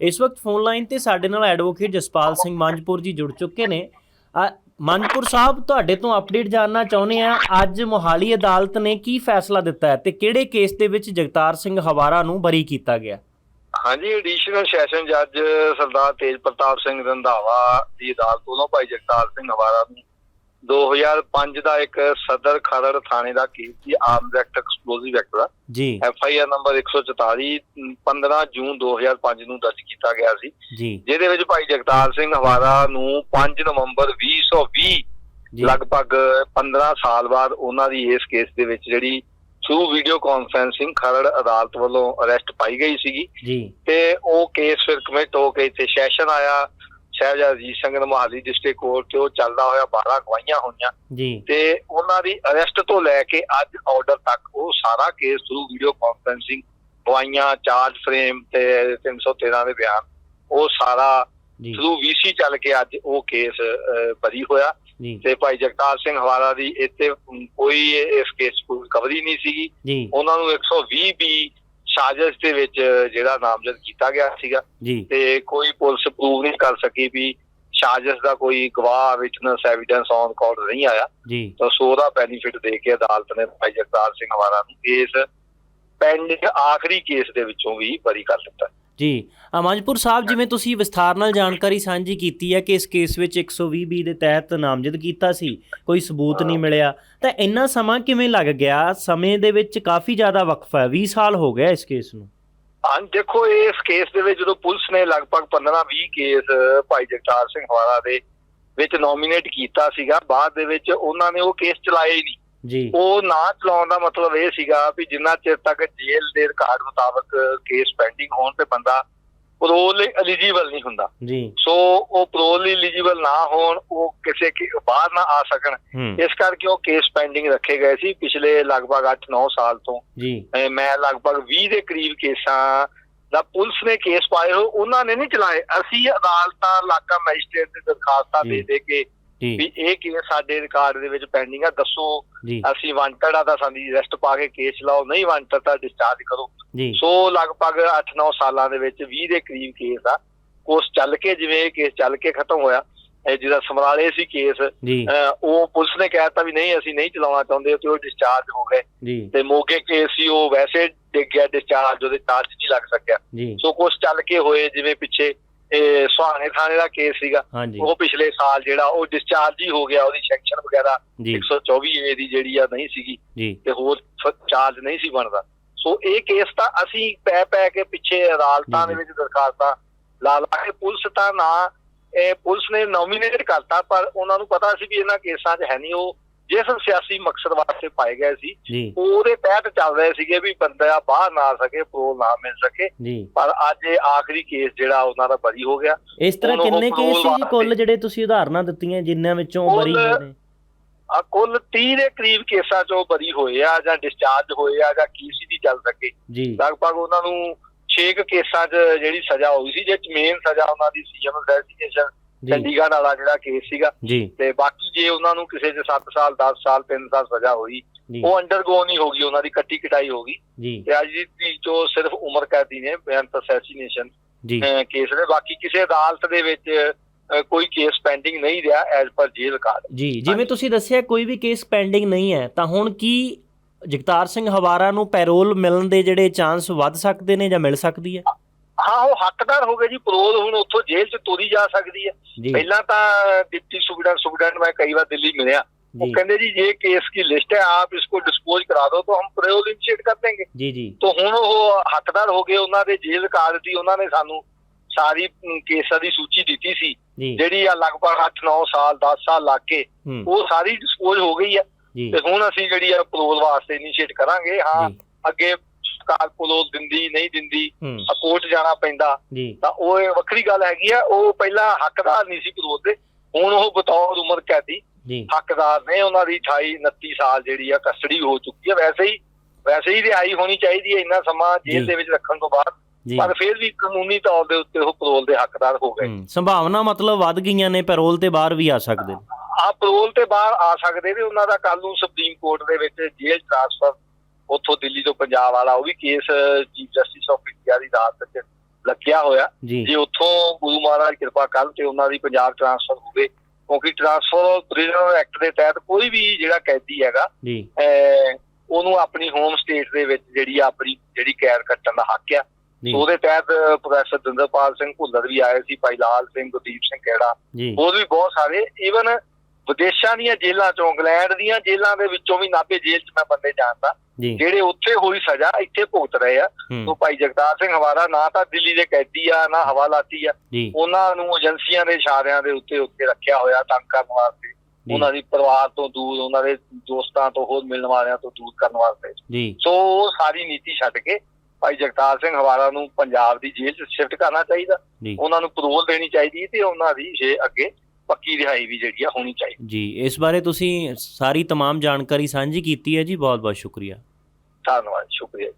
ਇਸ ਵਕਤ phone line ਤੇ ਸਾਡੇ ਨਾਲ ਐਡਵੋਕੇਟ ਜਸਪਾਲ ਸਿੰਘ ਮੰਜਪੁਰ ਜੀ ਜੁੜ ਚੁੱਕੇ ਨੇ। ਮੰਜਪੁਰ ਸਾਹਿਬ, ਤੁਹਾਡੇ ਤੋਂ ਅਪਡੇਟ ਜਾਨਣਾ ਚਾਹੁੰਦੇ ਆ ਅੱਜ ਮੋਹਾਲੀ ਅਦਾਲਤ ਨੇ ਕੀ ਫੈਸਲਾ ਦਿੱਤਾ ਹੈ ਤੇ ਕਿਹੜੇ ਕੇਸ ਦੇ ਵਿੱਚ ਜਗਤਾਰ ਸਿੰਘ ਹਵਾਰਾ ਨੂੰ ਬਰੀ ਕੀਤਾ ਗਿਆ? ਹਾਂਜੀ ਐਡੀਸ਼ਨਲ ਸੈਸ਼ਨ ਜੱਜ ਸਰਦਾਰ ਤੇਜ ਪ੍ਰਤਾਪ ਸਿੰਘ ਰੰਧਾਵਾ ਦੀ ਅਦਾਲਤ ਵੱਲੋਂ ਭਾਈ ਜਗਤਾਰ ਸਿੰਘ ਹਵਾਰਾ ਨੂੰ 2005 ਦਾ ਇੱਕ ਸਦਰ ਖਰੜ ਥਾਣੇ ਦਾ ਕੇਸ ਸੀ ਆਰਮਡ ਐਕਟ ਐਕਸਪਲੋਸਿਵ ਐਕਟ ਦਾ। ਜੀ। F I R number 144 15 June 2005 ਨੂੰ ਦਰਜ ਕੀਤਾ ਗਿਆ ਸੀ। ਜੀ। ਜਿਹਦੇ ਵਿੱਚ ਭਾਈ ਜਗਤਾਰ ਸਿੰਘ ਹਵਾਰਾ ਨੂੰ 5 ਨਵੰਬਰ 2020 ਜੀ। ਲਗਭਗ 15 ਸਾਲ ਬਾਅਦ ਉਹਨਾਂ ਦੀ ਇਸ ਕੇਸ ਦੇ ਵਿੱਚ ਜਿਹੜੀ ਥਰੂ ਵੀਡੀਓ ਕਾਨਫਰੈਂਸਿੰਗ ਖਰੜ ਅਦਾਲਤ ਵੱਲੋਂ ਅਰੈਸਟ ਪਾਈ ਗਈ ਸੀਗੀ। ਜੀ। ਤੇ ਉਹ ਕੇਸ ਫਿਰ ਕਮਿਟ ਹੋ ਕੇ ਇੱਥੇ ਸੈਸ਼ਨ ਆਇਆ। ਸ਼ਹਿਜਾਦ ਅਜੀਤ ਸਿੰਘ ਮਹਾਲੀ ਡਿਸਟ੍ਰਿਕਟ ਕੋਰਟ ਤੇ ਉਹ ਚੱਲਦਾ ਹੋਇਆ 12 ਗਵਾਹੀਆਂ ਹੋਈਆਂ। ਜੀ। ਤੇ ਉਹਨਾਂ ਦੀ ਅਰੈਸਟ ਤੋਂ ਲੈ ਕੇ ਅੱਜ ਆਰਡਰ ਤੱਕ ਉਹ ਸਾਰਾ ਕੇਸ ਥਰੂ ਵੀਡੀਓ ਕਾਨਫਰੈਂਸਿੰਗ ਗਵਾਹੀਆਂ ਚਾਰਜ ਫਰੇਮ ਤੇ 313 ਦੇ ਬਿਆਨ ਉਹ ਸਾਰਾ ਥਰੂ ਵੀਸੀ ਚੱਲ ਕੇ ਅੱਜ ਉਹ ਕੇਸ ਬਰੀ ਹੋਇਆ। ਤੇ ਭਾਈ ਜਗਤਾਰ ਸਿੰਘ ਹਵਾਰਾ ਦੀ ਇੱਥੇ ਕੋਈ ਇਸ ਕੇਸ ਕੋਈ ਕਵਰੀ ਨਹੀਂ ਸੀਗੀ। ਉਹਨਾਂ ਨੂੰ 120 ਬੀ ਸਾਜ਼ਿਸ਼ ਦੇ ਵਿੱਚ ਜਿਹੜਾ ਨਾਮਜ਼ਦ ਕੀਤਾ ਗਿਆ ਸੀਗਾ ਤੇ ਕੋਈ ਪੁਲਿਸ ਪ੍ਰੂਵ ਨਹੀਂ ਕਰ ਸਕੀ ਵੀ ਸਾਜ਼ਿਸ਼ ਦਾ ਕੋਈ ਗਵਾਹ ਵਿਟਨੈਸ ਐਵੀਡੈਂਸ ਔਨ ਕਾਲ ਨਹੀਂ ਆਇਆ। ਤਾਂ ਸੋ ਉਹਦਾ ਬੈਨੀਫਿਟ ਦੇ ਕੇ ਅਦਾਲਤ ਨੇ ਭਾਈ ਜਗਤਾਰ ਸਿੰਘ ਹਵਾਰਾ ਨੂੰ ਇਸ ਪੈਂਡਿੰਗ ਆਖਰੀ ਕੇਸ ਦੇ ਵਿੱਚੋਂ ਵੀ ਬਰੀ ਕਰ ਦਿੱਤਾ। ਜੀ ਅਮਨਪੁਰ ਸਾਹਿਬ ਜਿਵੇਂ ਤੁਸੀਂ ਵਿਸਥਾਰ ਨਾਲ ਜਾਣਕਾਰੀ ਸਾਂਝੀ ਕੀਤੀ ਹੈ ਕਿ ਇਸ ਕੇਸ ਵਿੱਚ 120 ਬੀ ਦੇ ਤਹਿਤ ਨਾਮਜ਼ਦ ਕੀਤਾ ਸੀ ਕੋਈ ਸਬੂਤ ਨਹੀਂ ਮਿਲਿਆ ਤਾਂ ਇੰਨਾ ਸਮਾਂ ਕਿਵੇਂ ਲੱਗ ਗਿਆ? ਸਮੇਂ ਦੇ ਵਿੱਚ ਕਾਫੀ ਜ਼ਿਆਦਾ ਵਕਫਾ ਹੈ 20 ਸਾਲ ਹੋ ਗਿਆ ਇਸ ਕੇਸ ਨੂੰ। ਹਾਂ ਦੇਖੋ ਇਸ ਕੇਸ ਦੇ ਵਿੱਚ ਜਦੋਂ ਪੁਲਿਸ ਨੇ ਲਗਭਗ 15-20 ਕੇਸ ਭਾਈ ਜਗਤਾਰ ਸਿੰਘ ਹਵਾਰਾ ਦੇ ਵਿੱਚ ਨੋਮੀਨੇਟ ਕੀਤਾ ਸੀਗਾ ਬਾਅਦ ਦੇ ਵਿੱਚ ਉਹਨਾਂ ਨੇ ਉਹ ਕੇਸ ਚਲਾਏ ਹੀ ਨਹੀਂ। ਜੀ। ਉਹ ਨਾ ਚਲਾਉਣ ਦਾ ਮਤਲਬ ਇਹ ਸੀਗਾ ਵੀ ਜਿੰਨਾ ਚਿਰ ਤੱਕ ਜੇਲ੍ਹ ਦੇ ਰਿਕਾਰਡ ਮੁਤਾਬਕ ਕੇਸ ਪੈਂਡਿੰਗ ਹੋਣ ਤੇ ਬੰਦਾ ਪਰੋਲ ਲਈ ਐਲੀਜੀਬਲ ਨਹੀਂ ਹੁੰਦਾ। ਜੀ। ਸੋ ਉਹ ਪਰੋਲ ਲਈ ਐਲੀਜੀਬਲ ਨਾ ਹੋਣ ਉਹ ਕਿਸੇ ਕੇ ਬਾਹਰ ਨਾ ਆ ਸਕਣ। ਇਸ ਕਰਕੇ ਉਹ ਕੇਸ ਪੈਂਡਿੰਗ ਰੱਖੇ ਗਏ ਸੀ ਪਿਛਲੇ ਲਗਭਗ 8-9 ਸਾਲ ਤੋਂ। ਜੀ। ਮੈਂ ਲਗਭਗ 20 ਦੇ ਕਰੀਬ ਕੇਸਾਂ ਦਾ ਪੁਲਿਸ ਨੇ ਕੇਸ ਪਾਏ ਹੋ ਉਹਨਾਂ ਨੇ ਨਹੀਂ ਚਲਾਏ। ਅਸੀਂ ਅਦਾਲਤਾਂ ਇਲਾਕਾ ਮੈਜਿਸਟ੍ਰੇਟ ਦੇ ਦਰਖਾਸਤਾਂ। ਦੇ ਦੇ ਕੇ ਵੀ ਇਹ ਕੇਸ ਸਾਡੇ ਰਿਕਾਰਡ ਦੇ ਵਿੱਚ ਪੈਂਡਿੰਗ ਆ ਦੱਸੋ ਅਸੀਂ ਵਾਂਟਡ ਆ ਤਾਂ ਸਾਡੀ ਅਰੈਸਟ ਪਾ ਕੇ ਕੇਸ ਚਲਾਓ ਨਹੀਂ ਵਾਂਟਡ ਤਾਂ ਡਿਸਚਾਰਜ ਕਰੋ। ਸੋ ਲਗਭਗ 8-9 ਸਾਲਾਂ ਦੇ ਵਿੱਚ 20 ਦੇ ਕਰੀਬ ਕੇਸ ਆ। ਉਸ ਚੱਲ ਕੇ ਜਿਵੇਂ ਇਹ ਕੇਸ ਚੱਲ ਕੇ ਖਤਮ ਹੋਇਆ ਇਹ ਜਿਹਦਾ ਸਮਰਾਲੇ ਸੀ ਕੇਸ ਉਹ ਪੁਲਿਸ ਨੇ ਕਹਿਤਾ ਵੀ ਨਹੀਂ ਅਸੀਂ ਨਹੀਂ ਚਲਾਉਣਾ ਚਾਹੁੰਦੇ ਤੇ ਉਹ ਡਿਸਚਾਰਜ ਹੋ ਗਏ। ਤੇ ਮੋਗੇ ਕੇਸ ਸੀ ਉਹ ਵੈਸੇ ਡਿੱਗ ਗਿਆ ਡਿਸਚਾਰਜ ਉਹਦੇ ਚਾਰਜ ਨਹੀਂ ਲੱਗ ਸਕਿਆ। ਸੋ ਕੁਝ ਚੱਲ ਕੇ ਹੋਏ ਜਿਵੇਂ ਪਿੱਛੇ ਇਹ ਸੁਹਾਣੇ ਥਾਣੇ ਦਾ ਕੇਸ ਸੀਗਾ। ਹਾਂਜੀ। ਉਹ ਪਿਛਲੇ ਸਾਲ ਜਿਹੜਾ ਉਹ ਡਿਸਚਾਰਜ ਹੀ ਹੋ ਗਿਆ ਉਹਦੀ ਸੈਕਸ਼ਨ ਵਗੈਰਾ। ਜੀ। 124 ਏ ਦੀ ਜਿਹੜੀ ਆ ਨਹੀਂ ਸੀਗੀ। ਜੀ। ਤੇ ਹੋਰ ਚਾਰਜ ਨਹੀਂ ਸੀ ਬਣਦਾ। ਸੋ ਇਹ ਕੇਸ ਤਾਂ ਅਸੀਂ ਪੈ ਪੈ ਕੇ ਪਿੱਛੇ ਅਦਾਲਤਾਂ ਦੇ। ਵਿੱਚ ਦਰਖਾਸਤਾਂ ਲਾ ਲਾ ਕੇ ਪੁਲਿਸ ਤਾਂ ਨਾ ਇਹ ਪੁਲਿਸ ਨੇ ਨੋਮੀਨੇਟ ਕਰਤਾ ਪਰ ਉਹਨਾਂ ਨੂੰ ਪਤਾ ਸੀ ਵੀ ਇਹਨਾਂ ਕੇਸਾਂ 'ਚ ਹੈ ਨਹੀਂ ਉਹ। ਜਿਸ ਸਿਆਸੀ ਮਕਸਦ ਵਾਸਤੇ ਪਾਏ ਗਏ ਸੀ ਉਹਦੇ ਤਹਿਤ ਚੱਲ ਰਹੇ ਸੀਗੇ ਵੀ ਬੰਦਾ ਬਾਹਰ ਨਾ ਆ ਸਕੇ ਪ੍ਰੋਲ ਨਾ ਮਿਲ ਸਕੇ। ਪਰ ਅੱਜ ਇਹ ਆਖਰੀ ਕੇਸ ਜਿਹੜਾ ਉਹਨਾਂ ਦਾ ਬਰੀ ਹੋ ਗਿਆ। ਇਸ ਤਰ੍ਹਾਂ ਕਿੰਨੇ ਕੇਸ ਸੀ? ਜੀ ਕੁੱਲ ਜਿਹੜੇ ਤੁਸੀਂ ਉਦਾਹਰਨਾਂ ਦਿੱਤੀਆਂ ਜਿਨ੍ਹਾਂ ਵਿੱਚੋਂ ਬਰੀ ਹੋਏ ਨੇ? ਆ ਕੁੱਲ 30 ਦੇ ਕਰੀਬ ਕੇਸਾਂ 'ਚੋਂ ਬਰੀ ਹੋਏ ਆ ਜਾਂ ਡਿਸਚਾਰਜ ਹੋਏ ਆ ਜਾਂ ਕੀਸੀ ਦੀ ਚੱਲ ਸਕੇ। ਲਗਭਗ ਉਹਨਾਂ ਨੂੰ 6 ਕੇਸਾਂ 'ਚ ਜਿਹੜੀ ਸਜ਼ਾ ਹੋਈ ਸੀ ਜੇ ਮੇਨ ਸਜ਼ਾ ਉਹਨਾਂ ਦੀ ਸੀਐਮ ਰੈਜ਼ੀਗਨੇਸ਼ਨ ਚੰਡੀਗੜ੍ਹ ਵਾਲਾ ਜਿਹੜਾ ਕੇਸ ਸੀਗਾ। ਤੇ ਬਾਕੀ ਜੇ ਉਹਨਾਂ ਨੂੰ ਕਿਸੇ 'ਚ 7 ਸਾਲ 10 ਸਾਲ 3 ਸਾਲ ਸਜ਼ਾ ਹੋਈ ਉਹ ਅੰਡਰਗੋ ਨਹੀਂ ਹੋਗੀ ਉਹਨਾਂ ਦੀ ਕੱਟੀ ਕਟਾਈ ਹੋਗੀ। ਤੇ ਅੱਜ ਦੀ ਜੋ ਸਿਰਫ ਉਮਰ ਕੈਦੀ ਨੇ ਬੇਅੰਤ ਅਸੈਸੀਨੇਸ਼ਨ ਕੇਸ ਨੇ। ਬਾਕੀ ਕਿਸੇ ਅਦਾਲਤ ਦੇ ਵਿੱਚ ਕੋਈ ਕੇਸ ਪੈਂਡਿੰਗ ਨਹੀਂ ਰਿਹਾ ਐਜ਼ ਪਰ ਜੇਲ੍ਹ ਰਿਕਾਰਡ ਜੀ ਜਿਵੇਂ ਤੁਸੀਂ ਦੱਸਿਆ ਕੋਈ ਵੀ ਕੇਸ ਪੈਂਡਿੰਗ ਨਹੀਂ ਹੈ ਤਾਂ ਹੁਣ ਕੀ ਜਗਤਾਰ ਸਿੰਘ ਹਵਾਰਾ ਨੂੰ ਪੈਰੋਲ ਮਿਲਣ ਦੇ ਜਿਹੜੇ ਚਾਂਸ ਵੱਧ ਸਕਦੇ ਨੇ ਜਾਂ ਮਿਲ ਸਕਦੀ ਹੈ? ਹਾਂ ਉਹ ਹੱਕਦਾਰ ਹੋ ਗਏ ਜੀ ਪਰੋਲ ਹੁਣ ਉੱਥੋਂ ਜੇਲ੍ਹ 'ਚ ਤੋਰੀ ਜਾ ਸਕਦੀ ਹੈ ਜੀ ਪਹਿਲਾਂ ਤਾਂ ਡਿਪਟੀ ਸੁਪਰਡੈਂਟ ਸੁਪਰਡੈਂਟ ਮੈਂ ਕਈ ਵਾਰ ਦਿੱਲੀ ਮਿਲਿਆ वो जी कहते जी ये केस की लिस्ट है आप इसको डिस्पोज करा दो तो हम प्रयोग इनिशिएट कर देंगे ਜੀ ਜੀ तो ਹੁਣ ਉਹ ਹੱਕਦਾਰ ਹੋ ਗਏ ਉਹਨਾਂ ਦੇ ਜੇਲ੍ਹ ਰਿਕਾਰਡ ਦੀ ਉਹਨਾਂ ਨੇ ਸਾਨੂੰ ਸਾਰੀ ਅਮ, ਕੇਸਾਂ ਦੀ ਸੂਚੀ ਦਿੱਤੀ ਸੀ ਜੀ ਜਿਹੜੀ ਆ ਲਗਭਗ 8-9 ਸਾਲ 10 ਸਾਲ ਲੱਗ ਕੇ ਹੂੰ ਉਹ ਸਾਰੀ ਡਿਸਪੋਜ਼ ਹੋ ਗਈ ਆ ਜੀ ਤੇ ਹੁਣ ਅਸੀਂ ਜਿਹੜੀ ਆ ਪਰੋਲ ਵਾਸਤੇ ਇਨੀਸ਼ੀਏਟ ਕਰਾਂਗੇ ਹਾਂ ਜੀ ਅੱਗੇ ਸਰਕਾਰ ਪਰੋਲ ਦਿੰਦੀ ਨਹੀਂ ਦਿੰਦੀ ਕੋਰਟ ਜਾਣਾ ਪੈਂਦਾ। ਤਾਂ ਉਹ ਵੱਖਰੀ ਗੱਲ ਹੈਗੀ ਆ ਉਹ ਪਹਿਲਾਂ ਹੱਕਦਾਰ ਨਹੀਂ ਸੀ ਪਰੋਲ ਦੇ ਹੁਣ ਉਹ ਬਤੌਰ ਉਮਰ ਕੈਦੀ ਹੱਕਦਾਰ ਨੇ ਉਹਨਾਂ ਦੀ 28 29 ਸਾਲ ਜਿਹੜੀ ਆ ਕਸਟਡੀ ਹੋ ਚੁੱਕੀ ਹੈ ਵੈਸੇ ਹੀ ਵੈਸੇ ਹੀ ਰਿਹਾਈ ਹੋਣੀ ਚਾਹੀਦੀ ਹੈ ਇੰਨਾ ਸਮਾਂ। ਜੇਲ੍ਹ ਦੇ ਵਿੱਚ ਰੱਖਣ ਤੋਂ ਬਾਅਦ। ਪਰ ਫਿਰ ਵੀ ਕਾਨੂੰਨੀ ਤੌਰ ਦੇ ਉੱਤੇ ਉਹ ਪਰੋਲ ਦੇ ਹੱਕਦਾਰ ਹੋ ਗਏ। ਸੰਭਾਵਨਾ ਮਤਲਬ ਵੱਧ ਗਈਆਂ ਨੇ ਪੈਰੋਲ ਤੇ ਬਾਹਰ ਵੀ ਆ ਸਕਦੇ ਨੇ। ਆ ਪਰੋਲ ਤੇ ਬਾਹਰ ਆ ਸਕਦੇ ਨੇ ਉਹਨਾਂ ਦਾ ਕੱਲ ਨੂੰ ਸੁਪਰੀਮ ਕੋਰਟ ਦੇ ਵਿੱਚ ਜੇਲ੍ਹ ਟ੍ਰਾਂਸਫਰ ਉੱਥੋਂ ਦਿੱਲੀ ਤੋਂ ਪੰਜਾਬ ਵਾਲਾ ਉਹ ਵੀ case chief justice of India ਦੀ ਅਦਾਲਤ ਵਿੱਚ ਲੱਗਿਆ ਹੋਇਆ। ਜੀ। ਉੱਥੋਂ ਗੁਰੂ ਮਹਾਰਾਜ ਕਿਰਪਾ ਕਰਨ ਤੇ ਉਹਨਾਂ ਦੀ ਪੰਜਾਬ ਟ੍ਰਾਂਸਫਰ ਹੋਵੇ ਕਿਉਂਕਿ ਟ੍ਰਾਂਸਫਰ ਪ੍ਰਿਜ਼ਨਰ ਐਕਟ ਦੇ ਤਹਿਤ ਕੋਈ ਵੀ ਜਿਹੜਾ ਕੈਦੀ ਹੈਗਾ ਉਹਨੂੰ ਆਪਣੀ ਹੋਮ ਸਟੇਟ ਦੇ ਵਿੱਚ ਜਿਹੜੀ ਆਪਣੀ ਜਿਹੜੀ ਕੈਦ ਕੱਟਣ ਦਾ ਹੱਕ ਆ। ਉਹਦੇ ਤਹਿਤ ਪ੍ਰੋਫੈਸਰ ਦਿੰਦਰਪਾਲ ਸਿੰਘ ਭੁੱਲਰ ਵੀ ਆਏ ਸੀ ਭਾਈ ਲਾਲ ਸਿੰਘ ਗੁਰਦੀਪ ਸਿੰਘ ਜੀ। ਹੋਰ ਵੀ ਬਹੁਤ ਸਾਰੇ ਈਵਨ ਵਿਦੇਸ਼ਾਂ ਦੀਆਂ ਜੇਲ੍ਹਾਂ ਚੋਂ ਇੰਗਲੈਂਡ ਦੀਆਂ ਜੇਲ੍ਹਾਂ ਦੇ ਵਿੱਚੋਂ ਵੀ ਨਾਭੇ ਜੇਲ੍ਹ 'ਚ ਮੈਂ ਬੰਦੇ ਜਾਣਦਾ। ਜਿਹੜੇ ਉੱਥੇ ਹੋਈ ਸਜ਼ਾ ਇੱਥੇ ਭੁਗਤ ਰਹੇ ਆ। ਤੋਂ ਭਾਈ ਜਗਤਾਰ ਸਿੰਘ ਹਵਾਰਾ ਨਾ ਤਾਂ ਦਿੱਲੀ ਦੇ ਕੈਦੀ ਆ ਨਾ ਹਵਾਲਾਤੀ ਆ। ਉਹਨਾਂ ਨੂੰ ਏਜੰਸੀਆਂ ਦੇ ਇਸ਼ਾਰਿਆਂ ਦੇ ਉੱਤੇ ਉੱਤੇ ਰੱਖਿਆ ਹੋਇਆ ਤੰਗ ਕਰਨ ਵਾਸਤੇ। ਉਹਨਾਂ ਦੀ ਪਰਿਵਾਰ ਤੋਂ ਦੂਰ ਉਹਨਾਂ ਦੇ ਦੋਸਤਾਂ ਤੋਂ ਹੋਰ ਮਿਲਣ ਵਾਲਿਆਂ ਤੋਂ ਦੂਰ ਕਰਨ ਵਾਸਤੇ। ਸੋ ਉਹ ਸਾਰੀ ਨੀਤੀ ਛੱਡ ਕੇ ਭਾਈ ਜਗਤਾਰ ਸਿੰਘ ਹਵਾਰਾ ਨੂੰ ਪੰਜਾਬ ਦੀ ਜੇਲ੍ਹ 'ਚ ਸ਼ਿਫਟ ਕਰਨਾ ਚਾਹੀਦਾ। ਉਹਨਾਂ ਨੂੰ ਪਰੋਲ ਦੇਣੀ ਚਾਹੀਦੀ ਤੇ ਉਹਨਾਂ ਦੀ ਜੇ ਅੱਗੇ ਪੱਕੀ ਰਿਹਾਈ ਵੀ ਜਿਹੜੀ ਆ ਹੋਣੀ ਚਾਹੀਦੀ ਜੀ ਇਸ ਬਾਰੇ ਤੁਸੀਂ ਸਾਰੀ तमाम ਜਾਣਕਾਰੀ ਸਾਂਝੀ ਕੀਤੀ ਹੈ ਜੀ ਬਹੁਤ ਬਹੁਤ ਸ਼ੁਕਰੀਆ ਧੰਨਵਾਦ ਸ਼ੁਕਰੀਆ